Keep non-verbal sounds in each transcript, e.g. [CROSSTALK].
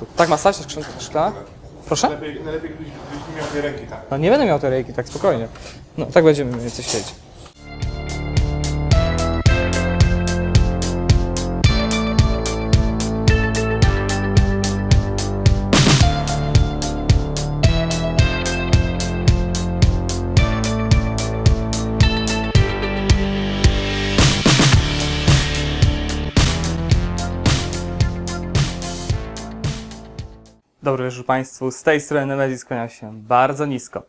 Tu. Tak ma stać ta skrzynka szklana? Proszę? Lepiej, najlepiej gdybyś, gdybyś nie miał tej ręki, tak. No nie będę miał tej rejki, tak spokojnie. No tak będziemy mniej więcej siedzieć. Państwu, z tej strony Nemezis skłania się bardzo nisko.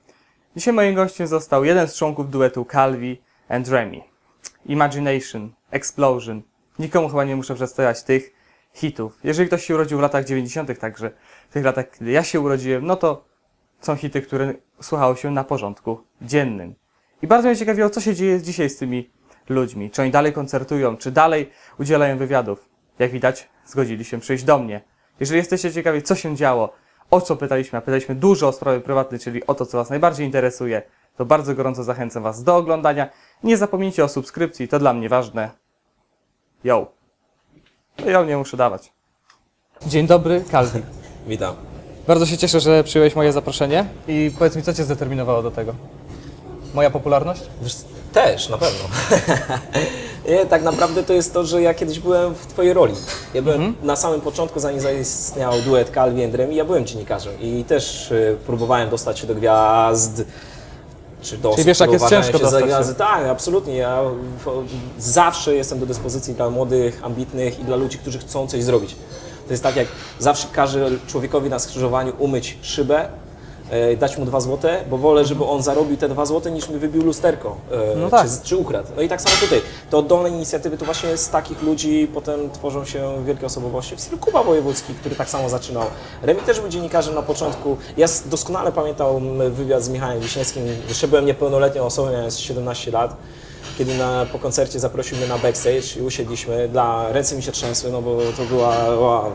Dzisiaj moim gościem został jeden z członków duetu Calvi and Remy. Imagination, Explosion. Nikomu chyba nie muszę przedstawiać tych hitów. Jeżeli ktoś się urodził w latach 90., także w tych latach, kiedy ja się urodziłem, no to są hity, które słuchało się na porządku dziennym. I bardzo mnie ciekawiło, co się dzieje dzisiaj z tymi ludźmi. Czy oni dalej koncertują, czy dalej udzielają wywiadów. Jak widać, zgodzili się przyjść do mnie. Jeżeli jesteście ciekawi, co się działo, o co pytaliśmy, a pytaliśmy dużo o sprawy prywatne, czyli o to, co Was najbardziej interesuje, to bardzo gorąco zachęcam Was do oglądania. Nie zapomnijcie o subskrypcji, to dla mnie ważne. Yo. To ja nie muszę dawać. Dzień dobry, Calvin. [LAUGHS] Witam. Bardzo się cieszę, że przyjąłeś moje zaproszenie i powiedz mi, co Cię zdeterminowało do tego? Moja popularność? Wiesz, też, na pewno. [LAUGHS] Nie, tak naprawdę to jest to, że ja kiedyś byłem w Twojej roli. Ja byłem na samym początku, zanim zaistniał duet Calvi and Remy, ja byłem dziennikarzem i też y, próbowałem dostać się do gwiazd. Czy do osób, wiesz, jak jest ciężko dostać się. Tak, absolutnie. Ja w- zawsze jestem do dyspozycji dla młodych, ambitnych i dla ludzi, którzy chcą coś zrobić. To jest tak, jak zawsze każę człowiekowi na skrzyżowaniu umyć szybę, e, dać mu dwa złote, bo wolę, żeby on zarobił te dwa złote, niż mi wybił lusterko, e, No tak. czy, czy ukradł. No i tak samo tutaj. To oddolne inicjatywy to właśnie z takich ludzi potem tworzą się wielkie osobowości. W stylu Kuba Wojewódzki, który tak samo zaczynał. Remi też był dziennikarzem na początku. Ja doskonale pamiętam wywiad z Michałem Wiśniewskim. Jeszcze byłem niepełnoletnią osobą, miałem 17 lat. Kiedy na, po koncercie zaprosił mnie na backstage i usiedliśmy, dla, ręce mi się trzęsły, no bo to była wow,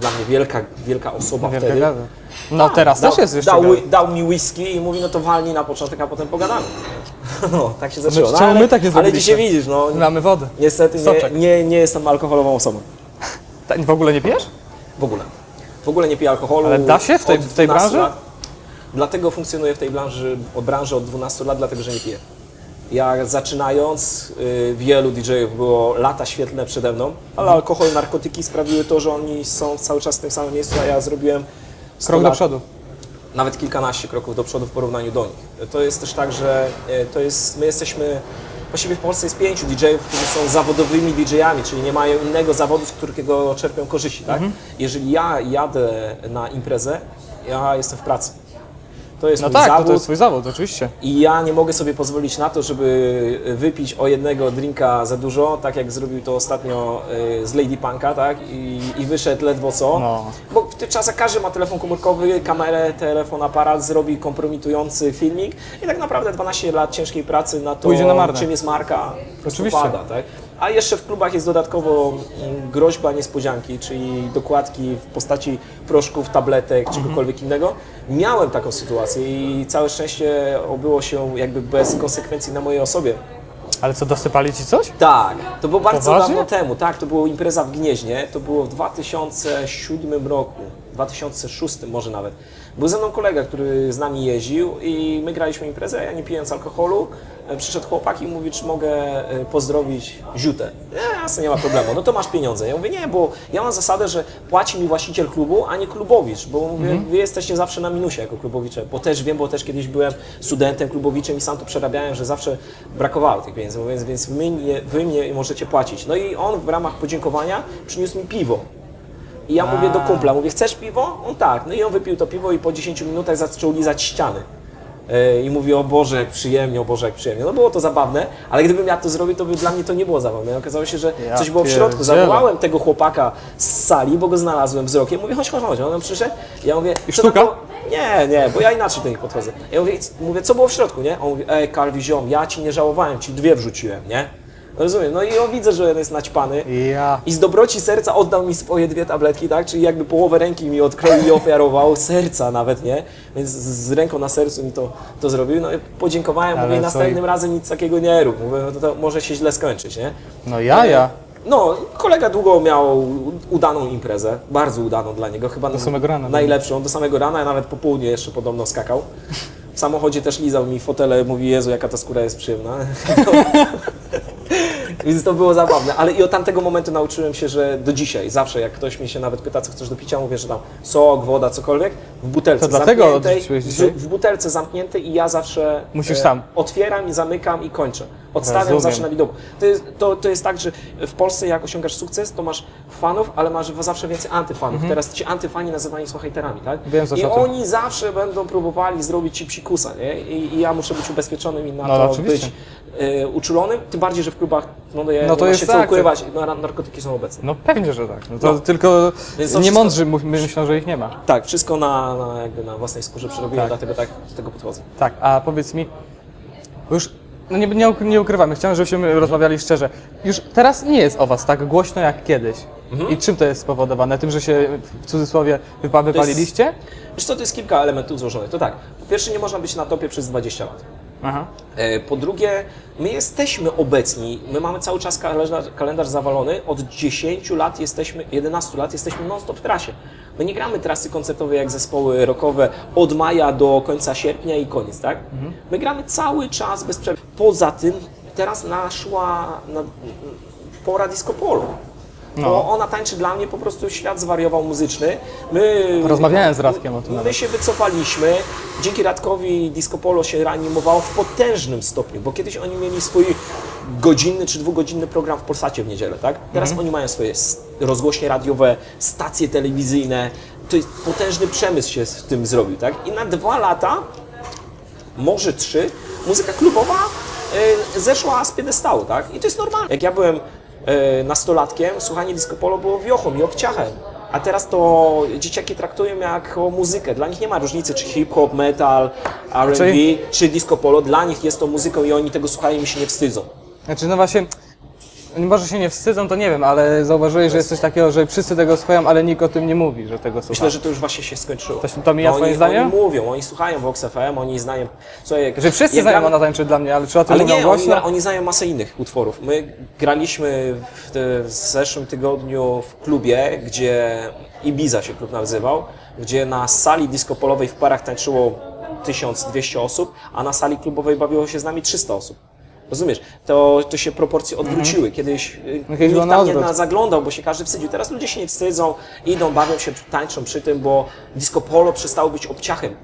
dla mnie wielka, wielka osoba Wielka wtedy. gada. No teraz dał, też jest jeszcze dał, dał mi whisky i mówi, no to walnij na początek, a potem pogadamy. [LAUGHS] No, tak się zaczęło. No, ale, my tak nie ale dzisiaj widzisz, no Mamy wodę. niestety nie, nie, nie jestem alkoholową osobą. [LAUGHS] Ta- W ogóle nie pijesz? W ogóle. W ogóle nie piję alkoholu. Ale da się w tej- w tej 12 branży? Lat. Dlatego funkcjonuję w tej branży od, branży od 12 lat, dlatego że nie piję. Ja zaczynając, y, wielu DJ-ów było lata świetlne przede mną, ale alkohol, narkotyki sprawiły to, że oni są cały czas w tym samym miejscu, a ja zrobiłem 100 Krok do przodu. nawet kilkanaście kroków do przodu w porównaniu do nich. To jest też tak, że e, to jest, my jesteśmy, właściwie w Polsce jest pięciu DJ-ów, którzy są zawodowymi DJ-ami, czyli nie mają innego zawodu, z którego czerpią korzyści, tak? Mhm. Jeżeli ja jadę na imprezę, ja jestem w pracy. To jest No tak, zawód to, to jest swój zawód, oczywiście. i ja nie mogę sobie pozwolić na to, żeby wypić o jednego drinka za dużo, tak jak zrobił to ostatnio e, z Lady Punka, tak? I, i wyszedł ledwo co. No. Bo w tych czasach każdy ma telefon komórkowy, kamerę, telefon, aparat, zrobi kompromitujący filmik i tak naprawdę 12 lat ciężkiej pracy na to, Pójdzie na marne. czym jest marka, Oczywiście. pada, tak? A jeszcze w klubach jest dodatkowo mm, groźba niespodzianki, czyli dokładki w postaci proszków, tabletek, Mhm. czegokolwiek innego. Miałem taką sytuację i całe szczęście obyło się jakby bez konsekwencji na mojej osobie. Ale co, dosypali ci coś? Tak, to było bardzo Poważnie? dawno temu, tak, to była impreza w Gnieźnie, to było w 2007 roku, 2006 może nawet. Był ze mną kolega, który z nami jeździł i my graliśmy imprezę, ja nie pijąc alkoholu, e, przyszedł chłopak i mówi, czy mogę e, pozdrowić Ziutę. Nie, jasne, nie ma problemu, no to masz pieniądze. Ja mówię, nie, bo ja mam zasadę, że płaci mi właściciel klubu, a nie klubowicz, bo mówię, wy jesteście zawsze na minusie jako klubowicze, bo też wiem, bo też kiedyś byłem studentem klubowiczem i sam to przerabiałem, że zawsze brakowało tych pieniędzy, więc, więc wy, nie, wy mnie możecie płacić. No i on w ramach podziękowania przyniósł mi piwo. I ja mówię do kumpla, mówię, chcesz piwo? On tak. No i on wypił to piwo i po 10 minutach zaczął lizać ściany. Yy, I mówi, o Boże, jak przyjemnie, o Boże, jak przyjemnie. No było to zabawne, ale gdybym ja to zrobił, to by dla mnie to nie było zabawne. I okazało się, że Ja coś było w środku. pierdzielę. Zawołałem tego chłopaka z sali, bo go znalazłem wzrokiem. Mówię, chodź, chodź, chodź. On przyszedł. Ja mówię, I co sztuka? było? Nie, nie, bo ja inaczej do nich podchodzę. Ja mówię, mówię, co było w środku, nie? On mówi, ej, Kalwi ziom, ja ci nie żałowałem, ci dwie wrzuciłem, nie? Rozumiem, no i widzę, że on jest naćpany. Ja. I z dobroci serca oddał mi swoje dwie tabletki, tak? Czyli jakby połowę ręki mi odkroił i ofiarował, [LAUGHS] serca nawet, nie? Więc z ręką na sercu mi to, to zrobił. No i podziękowałem, Ale mówię, następnym razem nic takiego nie rób. Mówię, no to, to może się źle skończyć, nie? No ja, ja. No, kolega długo miał udaną imprezę, bardzo udaną dla niego, chyba do samego rana. Najlepszą, do samego rana, a nawet po południu jeszcze podobno skakał. W samochodzie też lizał mi fotele, mówi, Jezu, jaka ta skóra jest przyjemna. [LAUGHS] Więc to było zabawne, ale i od tamtego momentu nauczyłem się, że do dzisiaj, zawsze jak ktoś mnie się nawet pyta, co chcesz do picia, mówię, że tam sok, woda, cokolwiek, w butelce To dlatego zamkniętej, dzisiaj? w butelce zamkniętej i ja zawsze Musisz sam. otwieram i zamykam i kończę. Odstawiam zawsze na widoku. To jest, to, to jest tak, że w Polsce jak osiągasz sukces, to masz fanów, ale masz zawsze więcej antyfanów. Teraz ci antyfani nazywani są hejterami, tak? Mhm. Wiem I oni zawsze będą próbowali zrobić ci psikusa, nie? I, I ja muszę być ubezpieczonym i na No, to oczywiście. być e, uczulonym, tym bardziej, że w klubach no, je, No to jest się co tak, ukrywać, no, na- narkotyki są obecne. No pewnie, że tak. No to No. tylko niemądrzy myślą, że ich nie ma. Tak, wszystko na, na, jakby na własnej skórze przerobiłem, Tak. dlatego tak do tego podchodzę. Tak, a powiedz mi, już no nie, nie, nie ukrywamy, chciałem, żebyśmy rozmawiali szczerze. Już teraz nie jest o was tak głośno jak kiedyś. Mhm. I czym to jest spowodowane? Tym, że się w cudzysłowie wypa- wypaliliście? Wiesz co, to jest kilka elementów złożonych. To tak, po pierwsze nie można być na topie przez 20 lat. Aha. E, Po drugie, my jesteśmy obecni, my mamy cały czas kalendarz, kalendarz zawalony, od 10 lat jesteśmy, 11 lat jesteśmy non-stop w trasie. My nie gramy trasy koncertowe jak zespoły rockowe od maja do końca sierpnia i koniec, tak? My gramy cały czas bez przerwy. Poza tym teraz naszła na, pora disco polo. Bo ona tańczy dla mnie, po prostu świat zwariował muzyczny. My, Rozmawiałem z Radkiem o tym My nawet. się wycofaliśmy. Dzięki Radkowi Disco Polo się reanimowało w potężnym stopniu, bo kiedyś oni mieli swój godzinny czy dwugodzinny program w Polsacie w niedzielę, tak? Teraz Mhm. oni mają swoje rozgłośnie radiowe, stacje telewizyjne. To jest potężny przemysł się w tym zrobił, tak? I na dwa lata, może trzy, muzyka klubowa y, zeszła z piedestału, tak? I to jest normalne. Jak ja byłem nastolatkiem, słuchanie disco polo było wiochą i obciachem. A teraz to dzieciaki traktują jako muzykę. Dla nich nie ma różnicy, czy hip-hop, metal, R&B, Czyli- czy disco polo. Dla nich jest to muzyką i oni tego słuchają i się nie wstydzą. Znaczy, no właśnie, może się nie wstydzą, to nie wiem, ale zauważyłeś, że jest coś takiego, że wszyscy tego słuchają, ale nikt o tym nie mówi, że tego słucha. Myślę, że to już właśnie się skończyło. To się- to mija oni, twoim zdaniem? Oni mówią, oni słuchają Vox FM, oni znają... Słuchaj, jak, Że wszyscy jak znają gramy- Ona tańczy dla mnie, ale czy o tym Ale mówią nie, oni, głośno? oni znają masę innych utworów. My graliśmy w, te, w zeszłym tygodniu w klubie, gdzie Ibiza się klub nazywał, gdzie na sali disco polowej w parach tańczyło 1200 osób, a na sali klubowej bawiło się z nami 300 osób. Rozumiesz? To, to się proporcje odwróciły. Kiedyś, y, Mhm. No kiedyś było nikt tam nie na- zaglądał, bo się każdy wstydził. Teraz ludzie się nie wstydzą, idą, bawią się, tańczą przy tym, bo disco polo przestało być obciachem.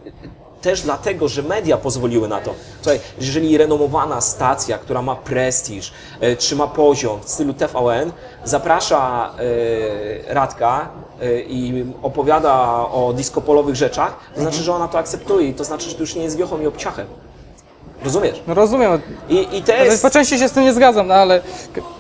Też dlatego, że media pozwoliły na to. Słuchaj, jeżeli renomowana stacja, która ma prestiż, e, trzyma poziom w stylu TVN, zaprasza e, Radka e, i opowiada o disco polowych rzeczach, to znaczy, że ona to akceptuje i to znaczy, że to już nie jest wiochą i obciachem. Rozumiesz? No rozumiem, I, i to ale jest... po części się z tym nie zgadzam, no ale...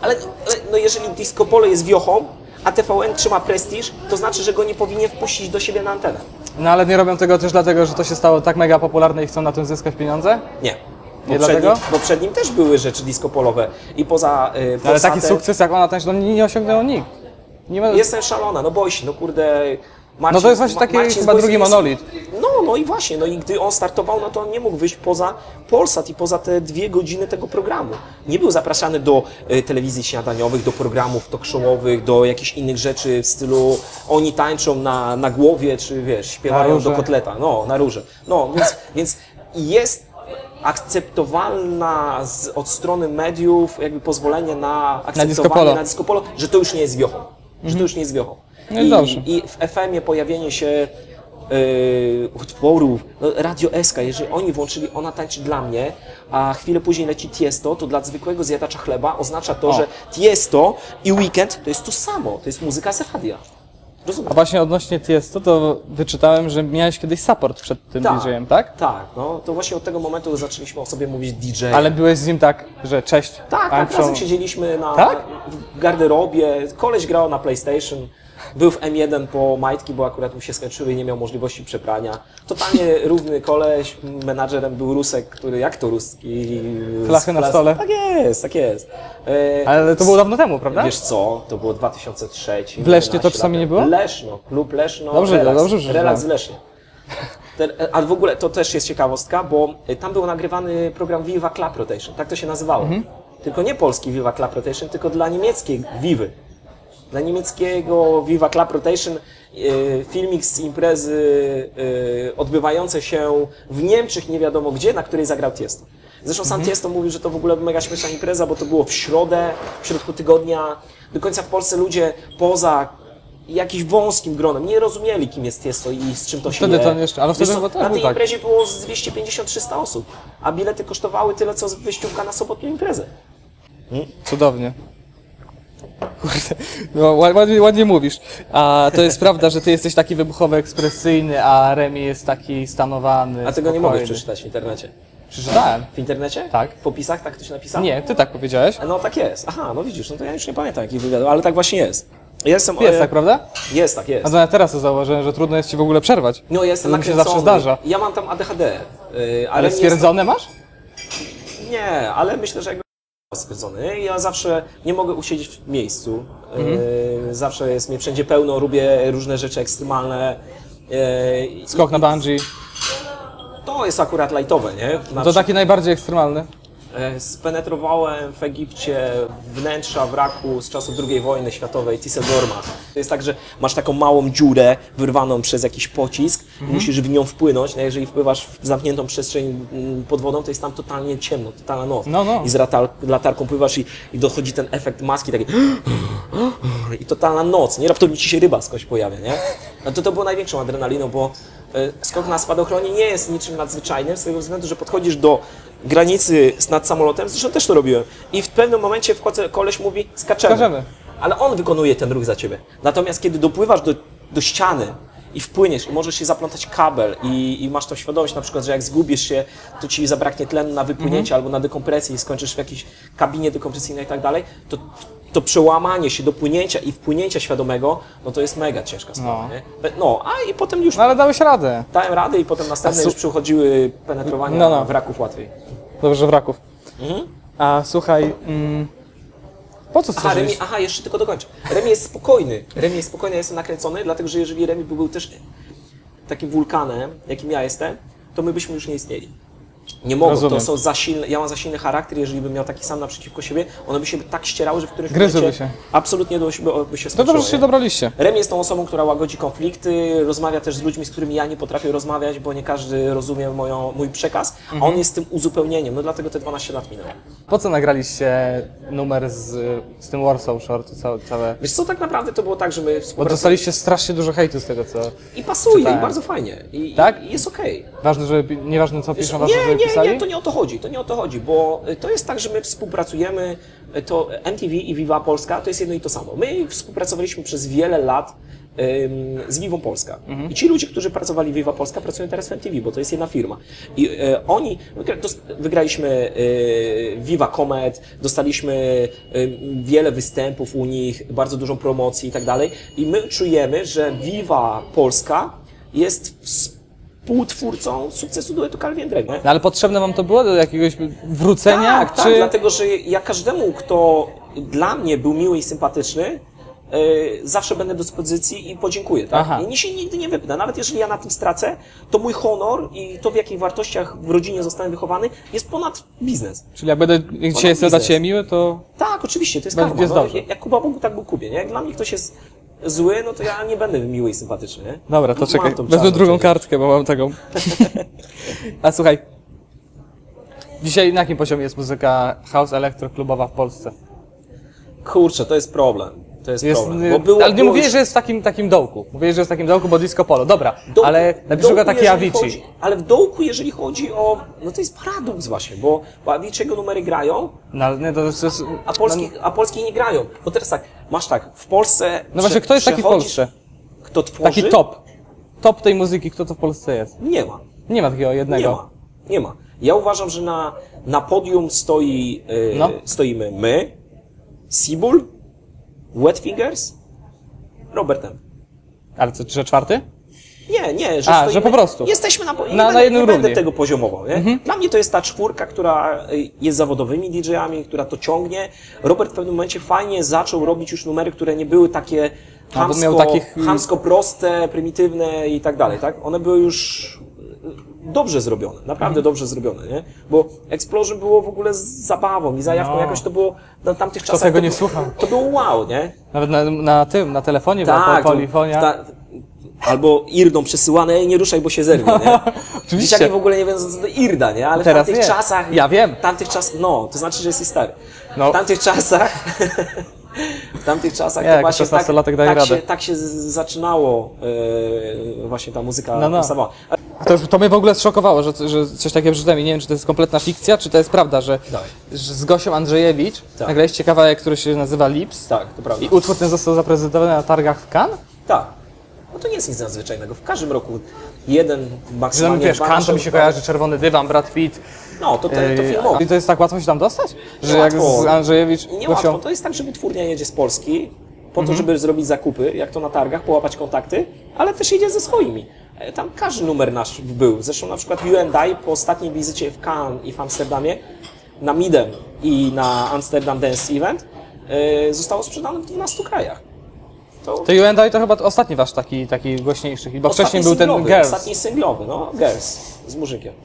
Ale, ale no jeżeli disco polo jest wiochą, a TVN trzyma prestiż, to znaczy, że go nie powinien wpuścić do siebie na antenę. No ale nie robią tego też dlatego, że to się stało tak mega popularne i chcą na tym zyskać pieniądze? Nie. Nie Bo przed dlatego? nim- Bo przed nim też były rzeczy disco polowe i poza y, No, ale taki sukces jak ona tańczy, no nie, osiągnęło nikt. Nie ma... Jestem szalona, no boś, no kurde... Marcin, No to jest właśnie taki Marcin chyba drugi monolit. No, no i właśnie, no i gdy on startował, no to on nie mógł wyjść poza Polsat i poza te dwie godziny tego programu. Nie był zapraszany do e, telewizji śniadaniowych, do programów talk showowych, do jakichś innych rzeczy w stylu oni tańczą na, na głowie, czy wiesz, śpiewają do kotleta, no, na róże. No, więc, więc jest akceptowalna z, od strony mediów jakby pozwolenie na akceptowanie na disco polo, że to już nie jest wiochą. Że to już nie jest wiochą. No i dobrze. I w FM-ie pojawienie się yy, utworów, no, Radio SK, jeżeli oni włączyli Ona tańczy dla mnie, a chwilę później leci Tiesto, to dla zwykłego zjadacza chleba oznacza to, O. że Tiesto i Weekend to jest to samo, to jest muzyka z radia. Rozumiesz? A właśnie odnośnie Tiesto, to wyczytałem, że miałeś kiedyś support przed tym Tak. DJ-em, tak? Tak, no to właśnie od tego momentu zaczęliśmy o sobie mówić DJ. Ale byłeś z nim tak, że cześć, Tak, I'm tak, from- razem siedzieliśmy na, Tak? w garderobie, koleś grał na PlayStation, był w M1 po majtki, bo akurat mu się skończyły i nie miał możliwości przeprania. Totalnie [LAUGHS] równy koleś, menadżerem był Rusek, który, jak to Ruski? Flachy na stole. Tak jest, tak jest. E, Ale to było dawno temu, prawda? Wiesz co, to było 2003. W Lesznie to 11 czasami nie było? Leszno, klub Leszno, Dobrze, relaks, dobrze, że relaks w. Lesznie. Ten, a w ogóle to też jest ciekawostka, bo y, tam był nagrywany program Viva Club Rotation, tak to się nazywało. Mhm. Tylko nie polski Viva Club Rotation, tylko dla niemieckiej Vivy. Dla niemieckiego Viva Club Rotation e, filmik z imprezy e, odbywającej się w Niemczech, nie wiadomo gdzie, na której zagrał Tiesto. Zresztą sam Tiesto mówił, że to w ogóle mega śmieszna impreza, bo to było w środę, w środku tygodnia. Do końca w Polsce ludzie poza jakimś wąskim gronem nie rozumieli, kim jest Tiesto i z czym to się Wtedy je. jeszcze- ale wtedy Wiesz co, chyba Na tej tak. imprezie było z 250-300 osób, a bilety kosztowały tyle, co wyjściówka na sobotnią imprezę. Cudownie. Kurde, no, ła- ładnie, ładnie mówisz. A to jest prawda, że ty jesteś taki wybuchowy, ekspresyjny, a Remi jest taki stanowany, A tego nie spokojny. mogę przeczytać w internecie. Przeczytałem. W internecie? Tak. W opisach tak ktoś napisał? Nie, ty tak powiedziałeś. No tak jest. Aha, no widzisz, no to ja już nie pamiętam jakich wywiadów, ale tak właśnie jest. Jestem, Jest e, tak, prawda? Jest, tak A jest. to ja teraz to zauważyłem, że trudno jest ci w ogóle przerwać. No jestem To mi się nakręcony. zawsze zdarza. Ja mam tam ADHD. yy, ale Ale nie stwierdzone masz? Nie, ale myślę, że stwierdzony. Ja zawsze nie mogę usiedzieć w miejscu. Mhm. Yy, zawsze jest mnie wszędzie pełno, lubię różne rzeczy ekstremalne. Yy, Skok na bungee. To jest akurat lajtowe, nie? Na To taki najbardziej ekstremalny. E, Spenetrowałem w Egipcie wnętrza wraku z czasów II wojny światowej Tisselgorma. To jest tak, że masz taką małą dziurę wyrwaną przez jakiś pocisk, musisz w nią wpłynąć, no jeżeli wpływasz w zamkniętą przestrzeń mm, pod wodą, to jest tam totalnie ciemno, totalna noc. No, no. I z latar latarką pływasz i, i dochodzi ten efekt maski taki [GASPS] i totalna noc, nie? Raptownie ci się ryba skądś pojawia, nie? No to to było największą adrenaliną, bo skok na spadochronie nie jest niczym nadzwyczajnym, z tego względu, że podchodzisz do granicy nad samolotem, zresztą też to robiłem, i w pewnym momencie wchodzę, koleś mówi, skaczemy. Skaczemy. Ale on wykonuje ten ruch za ciebie. Natomiast kiedy dopływasz do, do ściany i wpłyniesz i możesz się zaplątać kabel i, i masz tą świadomość na przykład, że jak zgubisz się, to ci zabraknie tlenu na wypłynięcie albo na dekompresję i skończysz w jakiejś kabinie dekompresyjnej i tak dalej, to to przełamanie się do płynięcia i wpłynięcia świadomego, no to jest mega ciężka sprawa, No. No, a i potem już No ale dałeś radę. dałem radę i potem następne su- już przychodziły penetrowania No, no. wraków łatwiej. Dobrze, wraków. Mhm. A słuchaj, mm, po co Aha, Remi, aha, jeszcze tylko dokończę. Remi jest spokojny. Remi jest spokojny, ja jestem nakręcony, dlatego że jeżeli Remi by był też takim wulkanem, jakim ja jestem, to my byśmy już nie istnieli. Nie mogą, Rozumiem. to są za silne, ja mam za silny charakter, jeżeli bym miał taki sam naprzeciwko siebie, one by się tak ścierały, że w którymś Gryzłyby momencie się. absolutnie do siebie by się To skończyło. dobrze, że się nie? dobraliście. Rem jest tą osobą, która łagodzi konflikty, rozmawia też z ludźmi, z którymi ja nie potrafię rozmawiać, bo nie każdy rozumie moją, mój przekaz, a Mhm. on jest tym uzupełnieniem, no dlatego te 12 lat minęło. Po co nagraliście numer z, z tym Warsaw Shore, to całe, całe... Wiesz co, tak naprawdę to było tak, że my Bo współpracowaliśmy dostaliście strasznie dużo hejtu z tego, co... i pasuje, Czytałem. i bardzo fajnie, i, Tak? i jest okej. Ważne, żeby... Nieważne co Wiesz, piszą, ważne, Nie, nie, pisali? nie, to nie o to chodzi, to nie o to chodzi, bo y, to jest tak, że my współpracujemy, y, to MTV i Viva Polska to jest jedno i to samo. My współpracowaliśmy przez wiele lat z Vivą Polska. Mhm. I ci ludzie, którzy pracowali w Viva Polska, pracują teraz w MTV, bo to jest jedna firma. I y, oni, wygraliśmy y, Viva Comet, dostaliśmy wiele występów u nich, bardzo dużą promocji i tak dalej. I my czujemy, że Viva Polska jest współtwórcą sukcesu duetu Calvin nie? No, ale potrzebne wam to było do jakiegoś wrócenia? Tak, czy... tak, dlatego że ja każdemu, kto dla mnie był miły i sympatyczny, yy, zawsze będę do dyspozycji i podziękuję. Tak? Aha. I nie się nigdy nie wypnę. Nawet jeżeli ja na tym stracę, to mój honor i to, w jakich wartościach w rodzinie zostałem wychowany, jest ponad biznes. Czyli jak będę jak dzisiaj jestem dla biznes. Ciebie miły, to... Tak, oczywiście, to jest karma. jest No, jak Kuba Bogu, tak był Kubie. Nie? Jak dla mnie ktoś jest zły, no to ja nie będę miły i sympatyczny. Nie? Dobra, to Mam czekaj, wezmę drugą kartkę, bo mam taką. [LAUGHS] A słuchaj, dzisiaj na jakim poziomie jest muzyka house elektroklubowa w Polsce? Kurczę, to jest problem. To jest, Jest, problem. Bo było, ale nie było mówię, już- że jest w takim, takim dołku. Mówię, że jest w takim dołku, bo disco polo. Dobra, dołku- ale na dołku, przykład taki Avicii. Chodzi, ale w dołku, jeżeli chodzi o... No to jest paradoks właśnie, bo, bo Avicii'ego numery grają, No, nie, to jest, to jest, a polskich, a polskich nie grają. Bo teraz tak, masz tak, w Polsce... no właśnie, kto jest taki w Polsce? Kto tworzy? Taki top. Top tej muzyki, kto to w Polsce jest? Nie ma. Nie ma takiego jednego. Nie ma. Nie ma. Ja uważam, że na, na podium stoi, yy, No. stoimy my, Seabull, Wetfingers, Robert M. Ale co, że czwarty? Nie, nie, że A, stoimy, że po prostu. Jesteśmy na, Na- na będę, jednym nie będę równie. tego poziomował. Nie? Dla mnie to jest ta czwórka, która y, jest zawodowymi DJ-ami, która to ciągnie. Robert w pewnym momencie fajnie zaczął robić już numery, które nie były takie miał takich, chamsko proste, prymitywne i tak dalej. Tak? One były już dobrze zrobione, naprawdę dobrze zrobione, nie? Bo Explosion było w ogóle z zabawą i zajawką, No. jakoś to było na tamtych czasach. tego to nie było- słucham. To było wow, nie? Nawet na, na tym, na telefonie była Tak, to- polifonia. ta- albo irdą przesyłane, Ej, nie ruszaj, bo się zerwie, nie? [LAUGHS] Oczywiście. Dzieciaki w ogóle nie wiedzą, co to irda, nie? Ale Teraz w tamtych czasach... Ja wiem. W tamtych czasach, no, to znaczy, że jesteś stary. No. W tamtych czasach... [LAUGHS] w tamtych czasach to właśnie tak, 16-latek daje tak, się, tak się zaczynało e, właśnie ta muzyka No, no. To, to mnie w ogóle zszokowało, że, że coś takiego przeczytałem i nie wiem, czy to jest kompletna fikcja, czy to jest prawda, że, Dawaj. że z Gosią Andrzejewicz Tak. nagraliście kawałek, który się nazywa Lips Tak, to prawda. i utwór ten został zaprezentowany na targach w Cannes? Tak. No to nie jest nic nadzwyczajnego. W każdym roku jeden, maksymalnie wiesz, dwa Cannes to mi się kojarzy, Czerwony Dywan, Brad Pitt. No, to, to, to Yy, filmowo. I to jest tak łatwo się tam dostać? Że Nie jak łatwo. z Andrzejewicz, nie Gosią... łatwo. To jest tak, że wytwórnia jedzie z Polski po Mhm. to, żeby zrobić zakupy, jak to na targach, połapać kontakty, ale też jedzie ze swoimi. E, Tam każdy numer nasz był. Zresztą na przykład You and I po ostatniej wizycie w Cannes i w Amsterdamie na Midem i na Amsterdam Dance Event e, zostało sprzedane w 12 krajach. To To U&I to chyba ostatni wasz taki, taki głośniejszy, bo ostatni wcześniej był ten singlowy, Girls. Ostatni singlowy, no, Girls, z mużykiem. [LAUGHS]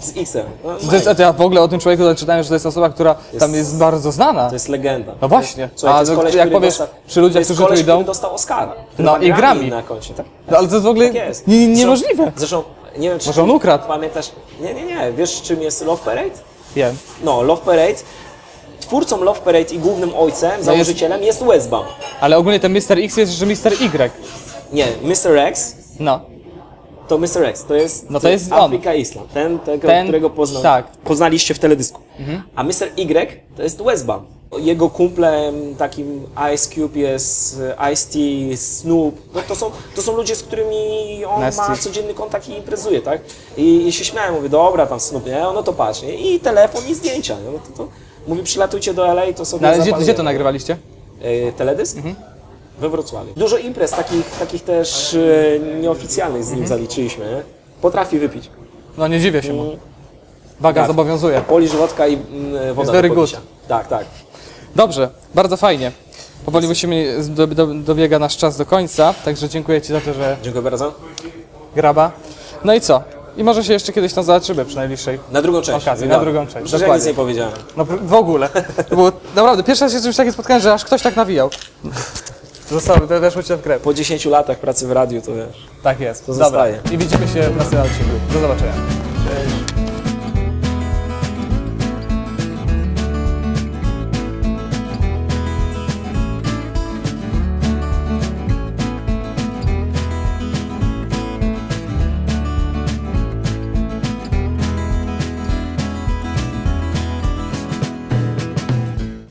Z X-em. No, To jest, a to ja w ogóle o tym człowieku czytałem, że to jest osoba, która tam jest bardzo znana. To jest legenda. No właśnie. Słuchaj, A to jest no, koleś, jak powiesz dostał, przy ludziach, jest którzy koleś, tu idą- dostał Oscara. No i Grammy. na koncie, tak? No, ale to jest w ogóle Tak jest. nie, niemożliwe. Zresztą, nie wiem, czy Może on ukradł? Pamiętasz? Nie, nie, nie. Wiesz, czym jest Love Parade? Wiem. No, Love Parade. Twórcą Love Parade i głównym ojcem, założycielem jest Westbam. Ale ogólnie ten Mr. X jest, że Mr. Y. Nie, Mr. X No. to Mr. X, to jest, No to jest on. Afryka Island, ten, tego, Ten- którego pozna, tak. poznaliście w teledysku. A Mr. Y to jest Westbam. Jego kumplem takim Ice Cube jest e, Ice-T, Snoop. No to, są, to są ludzie, z którymi on Nasty. ma codzienny kontakt i imprezuje, tak? I, I się śmiałem, mówię, dobra, tam Snoop, nie? No to patrz, nie? I telefon, i zdjęcia, nie? No to, to, mówi, przylatujcie do LA, to sobie no ale gdzie, to nagrywaliście? E, teledysk? Mhm. We Wrocławiu. Dużo imprez takich, takich też e, nieoficjalnych z nim Mhm. zaliczyliśmy. Nie? Potrafi wypić. No nie dziwię się mu. Mm. Waga Tak. zobowiązuje. Polisz wodka i mm, woda very good. Tak, tak. Dobrze, bardzo fajnie. Powoli musimy, do, do, dobiega nasz czas do końca, także dziękuję Ci za to, że Dziękuję bardzo. graba. No i co? I może się jeszcze kiedyś tam zobaczymy przy najbliższej. Na drugą część. Okazji, Dobra. na drugą część, Przecież ja dokładnie. nic nie powiedziałem. No w ogóle. To było naprawdę pierwszy raz się z czymś takim spotkałem, że aż ktoś tak nawijał. [LAUGHS] Zostało, to weszło Cię w grę. Po 10 latach pracy w radiu to wiesz. Tak jest. To Dobra. zostaje. I widzimy się w następnym odcinku. Do zobaczenia. Cześć.